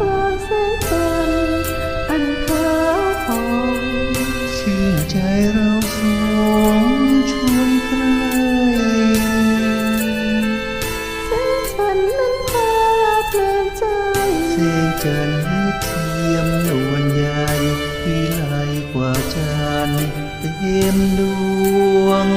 กลางแสงจันอันขาวผ่องชื่อใจเราสองชวนใครแสงจันนั้นพาเพลินใจแสงจันเทียมนวลใยวิไลกว่าจันเต็มดวง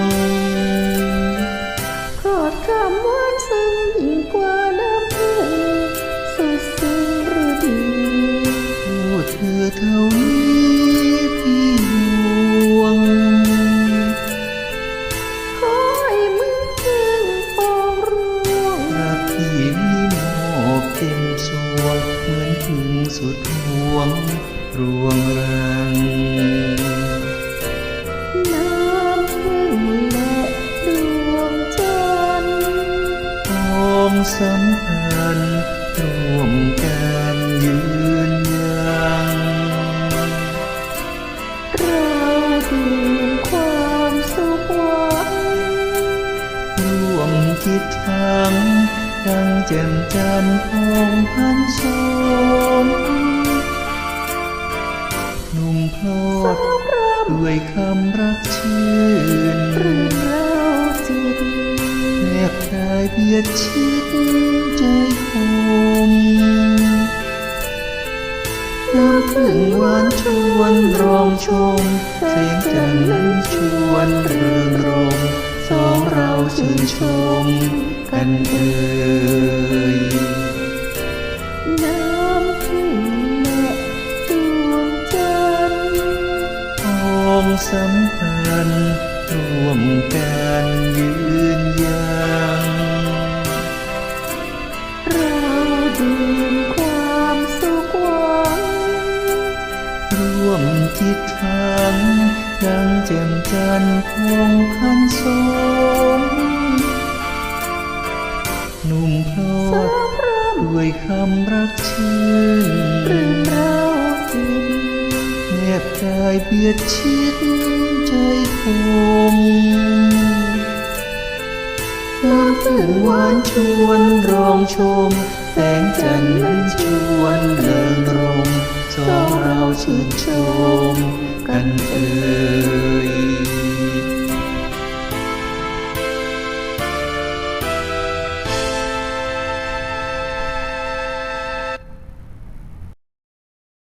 ทวีที่ห่วงคอยมึงจึงปองร่วงรักที่มีหมอกเต็มสวนเหมือนถึงสุดห่วงรวงรังน้ำพึ่งและดวงจันทร์องสัมพันธ์ร่วมกัน แจ่มจันทร์พองพันชมนุ่มโพลดด้วยคำรักชื่นรื่องเราจิตแนบกายเบียดชิดใจผมน้ำพึ่งหวานชวนรองชมเสียงจันทร์นั้นชวนเรื่องรมสองเราชื่นชมกันเอ่ย สัมพันธ์ร่วมกันยืนยังเราดื่มความสุขหวังร่วมจิตทังดังแจ่มจันทร์พองพันสมหนุ่มพลสาดพรำด้วยคำรักชื่เรื่นองเราจิตแน บกายเบียดชิดใจผมน้ำพึ่งหวานชวนรองชม แสงจันทร์นั้นชวนเริงรมสองเราชื่นชมกันเอ่ย